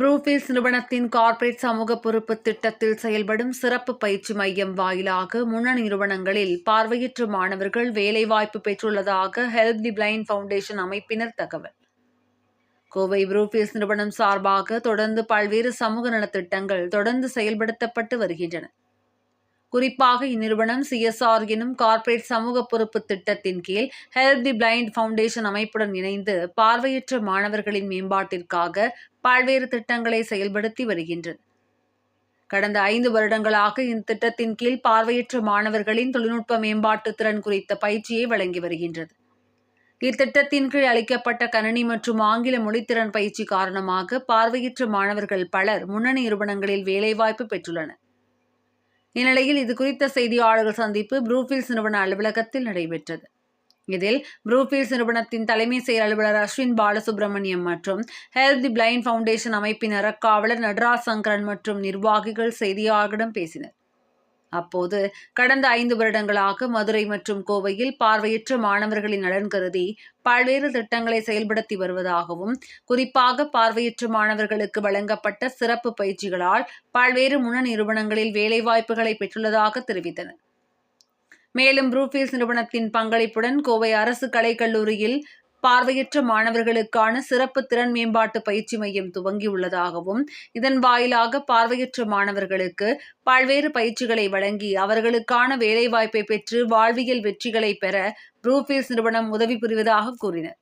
புரூஃபீல்ஸ் நிறுவனத்தின் கார்ப்பரேட் சமூக பொறுப்பு திட்டத்தில் செயல்படும் சிறப்பு பயிற்சி மையம் வாயிலாக முன்னணி நிறுவனங்களில் பார்வையற்ற மாணவர்கள் வேலைவாய்ப்பு பெற்றுள்ளதாக ஹெல்ப் தி பிளைண்ட் ஃபவுண்டேஷன் அமைப்பினர் தகவல். கோவை புரூஃபீல்ஸ் நிறுவனம் சார்பாக தொடர்ந்து பல்வேறு சமூக நலத்திட்டங்கள் தொடர்ந்து செயல்படுத்தப்பட்டு வருகின்றன. குறிப்பாக இந்நிறுவனம் சிஎஸ்ஆர் எனும் கார்ப்பரேட் சமூக பொறுப்பு திட்டத்தின் கீழ் ஹெல்ப் தி பிளைண்ட் ஃபவுண்டேஷன் அமைப்புடன் இணைந்து பார்வையற்ற மாணவர்களின் மேம்பாட்டிற்காக பல்வேறு திட்டங்களை செயல்படுத்தி வருகின்றது கடந்த ஐந்து வருடங்களாக இந்த திட்டத்தின் கீழ் பார்வையற்ற மாணவர்களின் தொழில்நுட்ப மேம்பாட்டு திறன் குறித்த பயிற்சியை வழங்கி வருகின்றது. இத்திட்டத்தின் கீழ் அளிக்கப்பட்ட கணனி மற்றும் ஆங்கில மொழித்திறன் பயிற்சி காரணமாக பார்வையற்ற மாணவர்கள் பலர் முன்னணி நிறுவனங்களில் வேலைவாய்ப்பு பெற்றுள்ளனர். இந்நிலையில் இது குறித்த செய்தியாளர்கள் சந்திப்பு ப்ரூஃபீல்ஸ் நிறுவன அலுவலகத்தில் நடைபெற்றது. இதில் ப்ரூஃபீல்ஸ் நிறுவனத்தின் தலைமை செயல் அலுவலர் அஸ்வின் பாலசுப்ரமணியம் மற்றும் ஹெல்த் தி பிளைண்ட் ஃபவுண்டேஷன் அமைப்பின் அறக்காவலர் நடராஜ் சங்கரன் மற்றும் நிர்வாகிகள் செய்தியாளர்களிடம் பேசினர். அப்போது கடந்த ஐந்து வருடங்களாக மதுரை மற்றும் கோவையில் பார்வையற்ற மாணவர்களின் நலன் கருதி பல்வேறு திட்டங்களை செயல்படுத்தி வருவதாகவும் குறிப்பாக பார்வையற்ற மாணவர்களுக்கு வழங்கப்பட்ட சிறப்பு பயிற்சிகளால் பல்வேறு முன நிறுவனங்களில் வேலைவாய்ப்புகளை பெற்றுள்ளதாக தெரிவித்தனர். மேலும் ப்ரூஃபீல்ஸ் நிறுவனத்தின் பங்களிப்புடன் கோவை அரசு கலைக்கல்லூரியில் பார்வையற்ற மாணவர்களுக்கான சிறப்பு திறன் மேம்பாட்டு பயிற்சி மையம் துவங்கியுள்ளதாகவும் இதன் வாயிலாக பார்வையற்ற மாணவர்களுக்கு பல்வேறு பயிற்சிகளை வழங்கி அவர்களுக்கான வேலைவாய்ப்பை பெற்று வாழ்வியல் வெற்றிகளை பெற ப்ரூஃபீல்ஸ் நிறுவனம் உதவி புரிவதாக கூறினர்.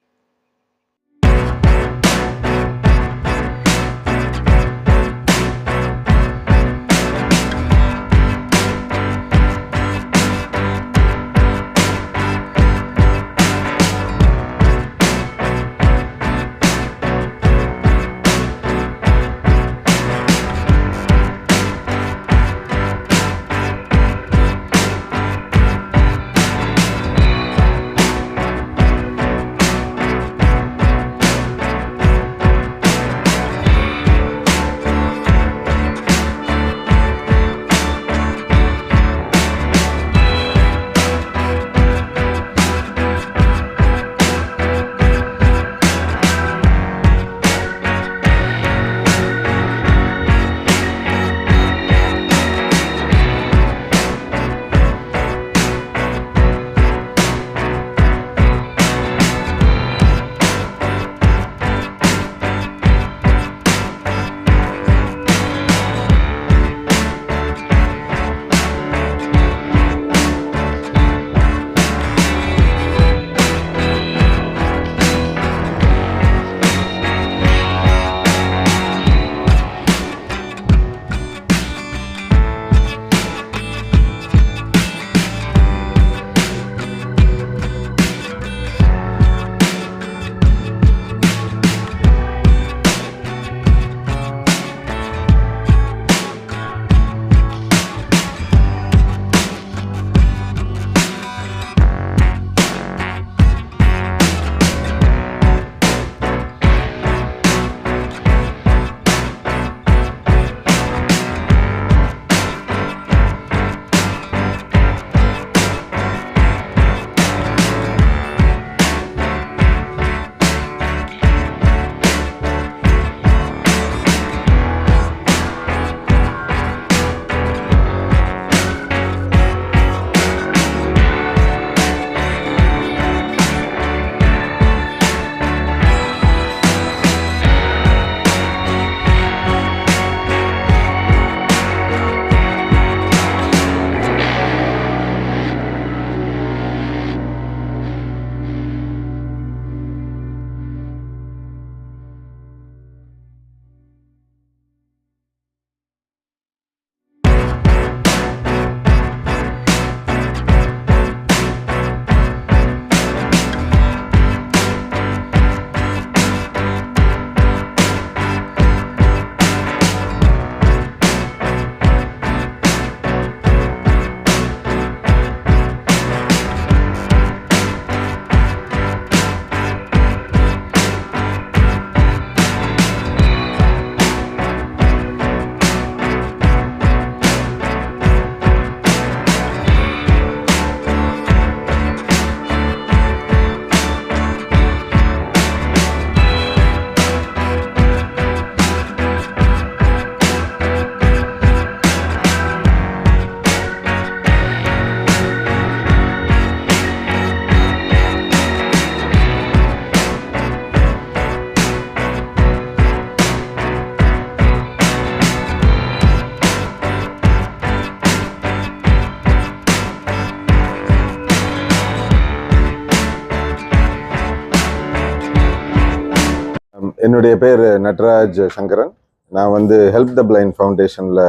என்னுடைய பேர் நட்ராஜ் சங்கரன். நான் வந்து ஹெல்ப் த பிளைண்ட் ஃபவுண்டேஷனில்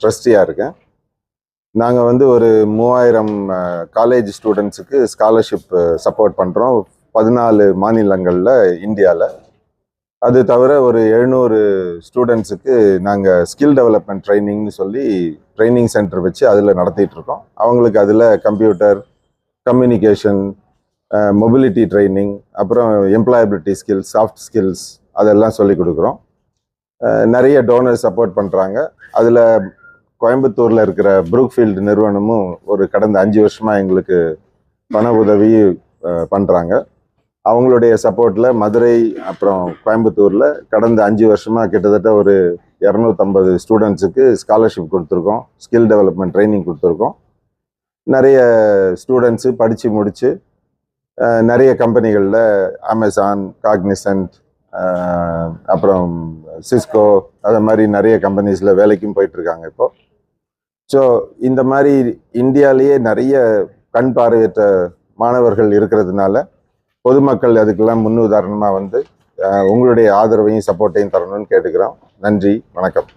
ட்ரஸ்டியாக இருக்கேன். நாங்கள் வந்து ஒரு மூவாயிரம் காலேஜ் ஸ்டூடெண்ட்ஸுக்கு ஸ்காலர்ஷிப் சப்போர்ட் பண்ணுறோம் பதினாலு மாநிலங்களில் இந்தியாவில் அது தவிர ஒரு எழுநூறு ஸ்டூடெண்ட்ஸுக்கு நாங்கள் ஸ்கில் டெவலப்மெண்ட் ட்ரைனிங்னு சொல்லி ட்ரைனிங் சென்டர் வச்சு அதில் நடத்திட்டுருக்கோம் அவங்களுக்கு அதில் கம்ப்யூட்டர் கம்யூனிகேஷன் மொபிலிட்டி ட்ரைனிங் அப்புறம் எம்ப்ளாயபிலிட்டி ஸ்கில்ஸ் சாஃப்ட் ஸ்கில்ஸ் அதெல்லாம் சொல்லி கொடுக்குறோம். நிறைய டோனர் சப்போர்ட் பண்ணுறாங்க அதில் கோயம்புத்தூரில் இருக்கிற ப்ரூக்ஃபீல்டு நிறுவனமும் ஒரு கடந்த அஞ்சு வருஷமாக எங்களுக்கு பண உதவி பண்ணுறாங்க அவங்களுடைய சப்போர்ட்டில் மதுரை அப்புறம் கோயம்புத்தூரில் கடந்த அஞ்சு வருஷமாக கிட்டத்தட்ட ஒரு இரநூத்தம்பது ஸ்டூடெண்ட்ஸுக்கு ஸ்காலர்ஷிப் கொடுத்துருக்கோம். ஸ்கில் டெவலப்மெண்ட் ட்ரைனிங் கொடுத்துருக்கோம். நிறைய ஸ்டூடெண்ட்ஸு படித்து முடித்து நிறைய கம்பெனிகளில் அமேசான் காக்னிசன்ட் அப்புறம் சிஸ்கோ அது மாதிரி நிறைய கம்பெனிஸில் வேலைக்கும் போயிட்டுருக்காங்க இப்போ. ஸோ இந்த மாதிரி இந்தியாவிலேயே நிறைய கண் பார்வையற்ற மாணவர்கள் இருக்கிறதுனால பொதுமக்கள் அதுக்கெல்லாம் முன்னுதாரணமாக வந்து உங்களுடைய ஆதரவையும் சப்போர்ட்டையும் தரணும்னு கேட்டுக்கிறோம். நன்றி வணக்கம்.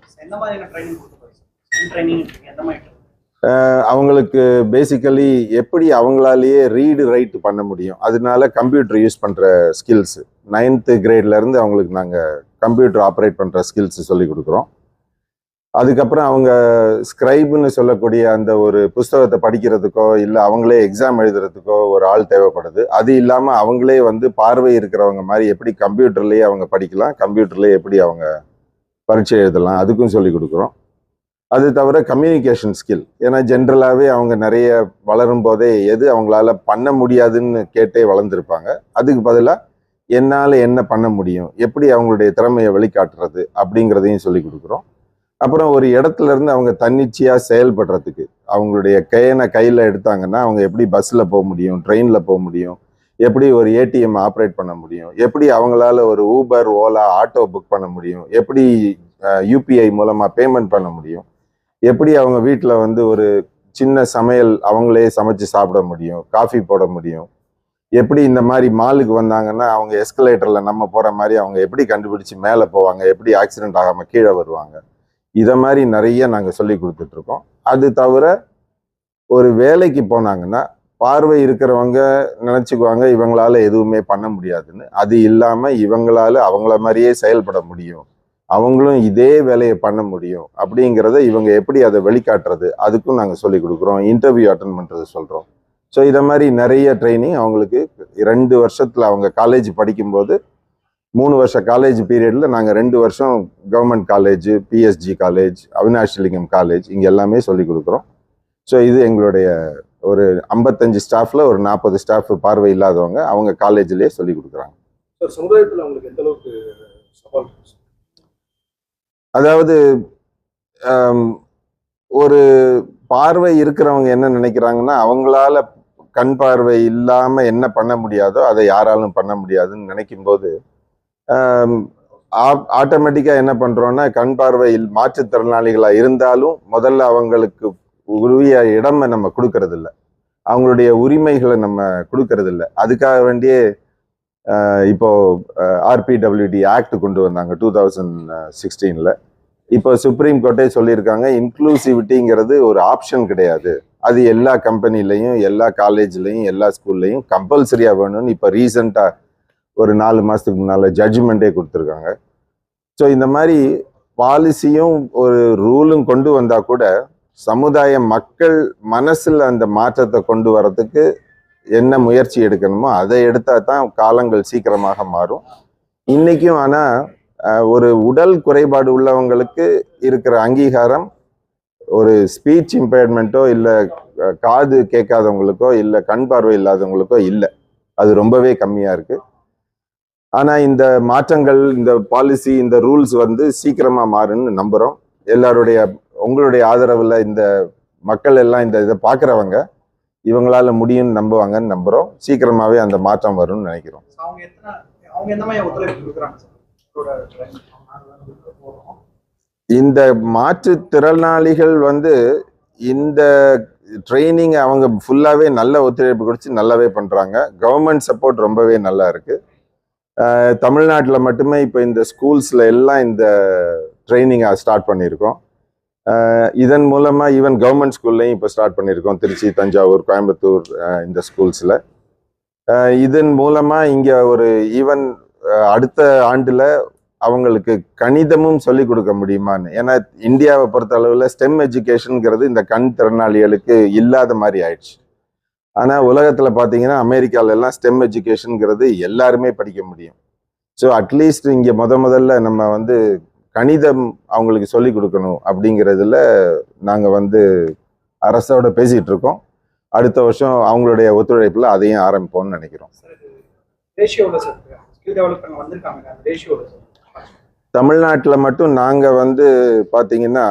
அவங்களுக்கு பேசிக்கலி எப்படி அவங்களாலேயே ரீடு ரைட் பண்ண முடியும்? அதனால கம்ப்யூட்டர் யூஸ் பண்ணுற ஸ்கில்ஸ் நைன்த்து கிரேட்லேருந்து அவங்களுக்கு நாங்கள் கம்ப்யூட்டர் ஆப்ரேட் பண்ணுற ஸ்கில்ஸ் சொல்லி கொடுக்குறோம். அதுக்கப்புறம் அவங்க ஸ்கிரைப்னு சொல்லக்கூடிய அந்த ஒரு புஸ்தகத்தை படிக்கிறதுக்கோ இல்லை அவங்களே எக்ஸாம் எழுதுறதுக்கோ ஒரு ஆள் தேவைப்படுது. அது இல்லாமல் அவங்களே வந்து பார்வை இருக்கிறவங்க மாதிரி எப்படி கம்ப்யூட்டர்லேயே அவங்க படிக்கலாம் கம்ப்யூட்டர்லேயே எப்படி அவங்க பரீட்சை எழுதலாம் அதுக்கும் சொல்லி கொடுக்குறோம். அது தவிர கம்யூனிகேஷன் ஸ்கில் ஏன்னா ஜென்ரலாகவே அவங்க நிறைய வளரும் போதே எது அவங்களால பண்ண முடியாதுன்னு கேட்டே வளர்ந்துருப்பாங்க. அதுக்கு பதிலாக என்னால் என்ன பண்ண முடியும்? எப்படி அவங்களுடைய திறமையை வெளிக்காட்டுறது அப்படிங்கிறதையும் சொல்லி கொடுக்குறோம். அப்புறம் ஒரு இடத்துல இருந்து அவங்க தன்னிச்சையாக செயல்படுறதுக்கு அவங்களுடைய கையனை கையில் எடுத்தாங்கன்னா அவங்க எப்படி பஸ்ஸில் போக முடியும்? ட்ரெயினில் போக முடியும்? எப்படி ஒரு ஏடிஎம் ஆப்ரேட் பண்ண முடியும்? எப்படி அவங்களால ஒரு ஊபர் ஓலா ஆட்டோ புக் பண்ண முடியும்? எப்படி யூபிஐ மூலமாக பேமெண்ட் பண்ண முடியும்? எப்படி அவங்க வீட்டில் வந்து ஒரு சின்ன சமையல் அவங்களே சமைச்சு சாப்பிட முடியும் காஃபி போட முடியும்? எப்படி இந்த மாதிரி மாலுக்கு வந்தாங்கன்னா அவங்க எஸ்கலேட்டரில் நம்ம போகிற மாதிரி அவங்க எப்படி கண்டுபிடிச்சு மேலே போவாங்க எப்படி ஆக்சிடென்ட் ஆகாமல் கீழே வருவாங்க? இதை மாதிரி நிறைய நாங்கள் சொல்லி கொடுத்துட்ருக்கோம். அது தவிர ஒரு வேலைக்கு போனாங்கன்னா பார்வை இருக்கிறவங்க நினச்சிக்குவாங்க இவங்களால எதுவுமே பண்ண முடியாதுன்னு. அது இல்லாமல் இவங்களால அவங்கள மாதிரியே செயல்பட முடியும். அவங்களும் இதே வேலையை பண்ண முடியும் அப்படிங்கிறத இவங்க எப்படி அதை வெளிக்காட்டுறது? அதுக்கும் நாங்கள் சொல்லிக் கொடுக்குறோம். இன்டர்வியூ அட்டன் பண்ணுறது சொல்கிறோம் ஸோ இதை மாதிரி நிறைய ட்ரைனிங் அவங்களுக்கு ரெண்டு வருஷத்தில் அவங்க காலேஜ் படிக்கும்போது மூணு வருஷ காலேஜ் பீரியடில் நாங்கள் ரெண்டு வருஷம் government college PSG college Avinashilingam college இங்கே எல்லாமே சொல்லிக் கொடுக்குறோம். ஸோ இது எங்களுடைய ஒரு ஐம்பத்தஞ்சு ஸ்டாஃபில் ஒரு நாற்பது ஸ்டாஃப் பார்வை இல்லாதவங்க அவங்க காலேஜ்லேயே சொல்லி கொடுக்குறாங்க. சார் சமுதாயத்தில் அவங்களுக்கு எந்த அளவுக்கு சவால் அதாவது ஒரு பார்வை இருக்கிறவங்க என்ன நினைக்கிறாங்கன்னா அவங்களால கண் பார்வை இல்லாம என்ன பண்ண முடியாதோ அதை யாராலும் பண்ண முடியாதுன்னு நினைக்கும் போது ஆட்டோமேட்டிக்கா என்ன பண்றோம்னா கண் பார்வையில் மாற்றுத்திறனாளிகளாக மாற்றுத்திறனாளிகளா இருந்தாலும் முதல்ல அவங்களுக்கு உரிய இடமை நம்ம கொடுக்கறதில்ல. அவங்களுடைய உரிமைகளை நம்ம கொடுக்கறதில்ல. அதுக்காக வேண்டியே இப்போ ஆர்பிடபிள்யூடி ஆக்ட் கொண்டு வந்தாங்க டூ தௌசண்ட் சிக்ஸ்டீனில் இப்போ சுப்ரீம் கோர்ட்டே சொல்லியிருக்காங்க இன்க்ளூசிவிட்டிங்கிறது ஒரு ஆப்ஷன் கிடையாது. அது எல்லா கம்பெனிலையும் எல்லா காலேஜ்லையும் எல்லா ஸ்கூல்லையும் கம்பல்சரியாக வேணும்னு இப்போ ரீசண்டாக ஒரு நாலு மாதத்துக்கு முன்னால் ஜட்ஜ்மெண்ட்டே கொடுத்துருக்காங்க. ஸோ இந்த மாதிரி பாலிசியும் ஒரு ரூலும் கொண்டு வந்தால் கூட சமுதாய மக்கள் மனசில் அந்த மாற்றத்தை கொண்டு வரதுக்கு என்ன முயற்சி எடுக்கணுமோ அதை எடுத்தால் தான் காலங்கள் சீக்கிரமாக மாறும். இன்றைக்கும் ஆனால் ஒரு உடல் குறைபாடு உள்ளவங்களுக்கு இருக்கிற அங்கீகாரம் ஒரு ஸ்பீச் இம்பேர்மெண்ட்டோ இல்லை காது கேட்காதவங்களுக்கோ இல்லை கண் பார்வை இல்லாதவங்களுக்கோ இல்லை. அது ரொம்பவே கம்மியாக இருக்குது ஆனால் இந்த மாற்றங்கள் இந்த பாலிசி இந்த ரூல்ஸ் வந்து சீக்கிரமாக மாறுன்னு நம்புகிறோம் எல்லாருடைய உங்களுடைய ஆதரவில் இந்த மக்கள் எல்லாம் இந்த இதை பார்க்குறவங்க இவங்களால முடியும்னு நம்புவாங்கன்னு நம்புகிறோம் சீக்கிரமாகவே அந்த மாற்றம் வரும்னு நினைக்கிறோம். இந்த மாற்றுத்திறனாளிகள் வந்து இந்த ட்ரைனிங் அவங்க ஃபுல்லாகவே நல்ல ஒத்துழைப்பு கொடுத்து நல்லாவே பண்ணுறாங்க கவர்மெண்ட் சப்போர்ட் ரொம்பவே நல்லா இருக்கு. தமிழ்நாட்டில் மட்டுமே இப்போ இந்த ஸ்கூல்ஸில் எல்லாம் இந்த ட்ரைனிங்கை ஸ்டார்ட் பண்ணியிருக்கோம். இதன் மூலமாக ஈவன் கவர்மெண்ட் ஸ்கூல்லையும் இப்போ ஸ்டார்ட் பண்ணியிருக்கோம் திருச்சி தஞ்சாவூர் கோயம்புத்தூர் இந்த ஸ்கூல்ஸில் இதன் மூலமாக இங்கே ஒரு ஈவன் அடுத்த ஆண்டில் அவங்களுக்கு கணிதமும் சொல்லிக் கொடுக்க முடியுமான்னு. ஏன்னா இந்தியாவை பொறுத்த அளவில் ஸ்டெம் எஜுகேஷனுங்கிறது இந்த கண் திறனாளிகளுக்கு இல்லாத மாதிரி ஆயிடுச்சு. ஆனால் உலகத்தில் பார்த்தீங்கன்னா அமெரிக்காலெல்லாம் ஸ்டெம் எஜுகேஷனுங்கிறது எல்லாருமே படிக்க முடியும். ஸோ அட்லீஸ்ட் இங்கே முத முதல்ல நம்ம வந்து கணிதம் அவங்களுக்கு சொல்லிக் கொடுக்கணும் அப்படிங்கிறதுல நாங்கள் வந்து அரசோட பேசிகிட்டு இருக்கோம். அடுத்த வருஷம் அவங்களுடைய ஒத்துழைப்பில் அதையும் ஆரம்பிப்போம்னு நினைக்கிறோம். தமிழ்நாட்டில் மட்டும் நாங்கள் வந்து பார்த்தீங்கன்னா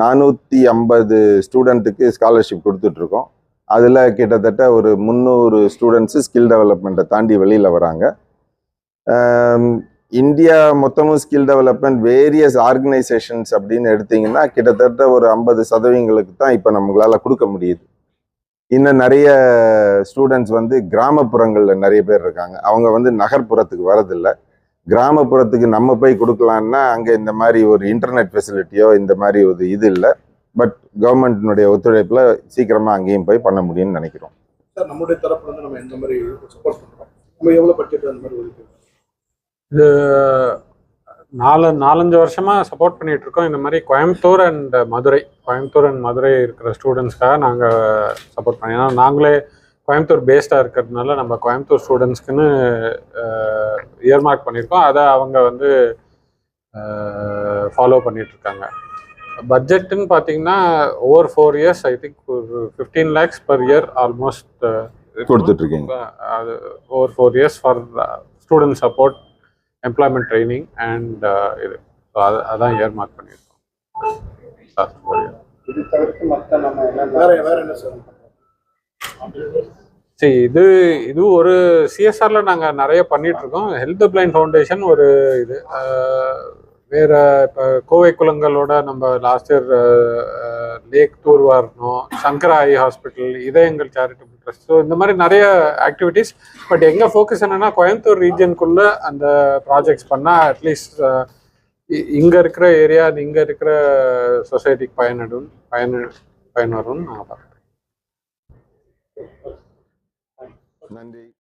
நானூற்றி ஐம்பது ஸ்டூடெண்ட்டுக்கு ஸ்காலர்ஷிப் கொடுத்துட்ருக்கோம் அதில் கிட்டத்தட்ட ஒரு முந்நூறு ஸ்டூடெண்ட்ஸு ஸ்கில் டெவலப்மெண்ட்டை தாண்டி வெளியில் வராங்க. இந்தியா மொத்தமும் ஸ்கில் டெவலப்மெண்ட் வேரியஸ் ஆர்கனைசேஷன்ஸ் அப்படின்னு எடுத்தீங்கன்னா கிட்டத்தட்ட ஒரு ஐம்பது சதவீதங்களுக்கு தான் இப்போ நம்மளால் கொடுக்க முடியுது. இன்னும் நிறைய ஸ்டூடெண்ட்ஸ் வந்து கிராமப்புறங்களில் நிறைய பேர் இருக்காங்க. அவங்க வந்து நகர்ப்புறத்துக்கு வரதில்லை. கிராமப்புறத்துக்கு நம்ம போய் கொடுக்கலான்னா அங்கே இந்த மாதிரி ஒரு இன்டர்நெட் ஃபெசிலிட்டியோ இந்த மாதிரி ஒரு இது இல்லை. பட் கவர்மெண்ட்டினுடைய ஒத்துழைப்பில் சீக்கிரமாக அங்கேயும் போய் பண்ண முடியும்னு நினைக்கிறோம். சார் நம்மளுடைய தரப்புல இருந்து நம்ம எந்த மாதிரி சப்போர்ட் பண்ணுறோம் நம்ம எவ்வளோ பட்ஜெட் அந்த மாதிரி இது நாலு நாலஞ்சு வருஷமா சப்போர்ட் பண்ணிட்டு இருக்கோம் இந்த மாதிரி கோயம்புத்தூர் அண்ட் மதுரை. கோயம்புத்தூர் அண்ட் மதுரை இருக்கிற ஸ்டூடெண்ட்ஸ்க்காக நாங்கள் சப்போர்ட் பண்ணி ஏன்னா நாங்களே கோயம்புத்தூர் பேஸ்டாக இருக்கிறதுனால நம்ம கோயம்புத்தூர் ஸ்டூடெண்ட்ஸ்க்குன்னு இயர்மார்க் பண்ணியிருக்கோம். அதை அவங்க வந்து ஃபாலோ பண்ணிட்டு இருக்காங்க பட்ஜெட்டுன்னு பார்த்தீங்கன்னா over four years I think ஒரு fifteen lakhs per year almost கொடுத்துட்ருக்கீங்க அது over four years for student support employment training and இது. So அது- அதான் இயர் மார்க் பண்ணியிருக்கோம் வேற என்ன சார் இது இது ஒரு சிஎஸ்ஆர்ல நாங்க நிறைய பண்ணிட்டு இருக்கோம் ஹெல்த் பிளைண்ட் ஃபவுண்டேஷன் ஒரு இது. வேற இப்போ கோவை குளங்களோட நம்ம லாஸ்ட் இயர் லேக் தூர்வாரணும் சங்கரா ஐ ஹாஸ்பிட்டல் இதயங்கள் சேரிட்டபிள் ட்ரஸ்ட் ஸோ இந்த மாதிரி நிறைய ஆக்டிவிட்டீஸ் பட் எங்கே ஃபோக்கஸ் என்னன்னா கோயம்புத்தூர் ரீஜனுக்குள்ள அந்த ப்ராஜெக்ட்ஸ் பண்ணால் அட்லீஸ்ட் இங்கே இருக்கிற ஏரியா இங்கே இருக்கிற சொசைட்டிக்கு பயனிடும் பயன் பயன் வரும்னு நான் பார்க்குறேன். நன்றி.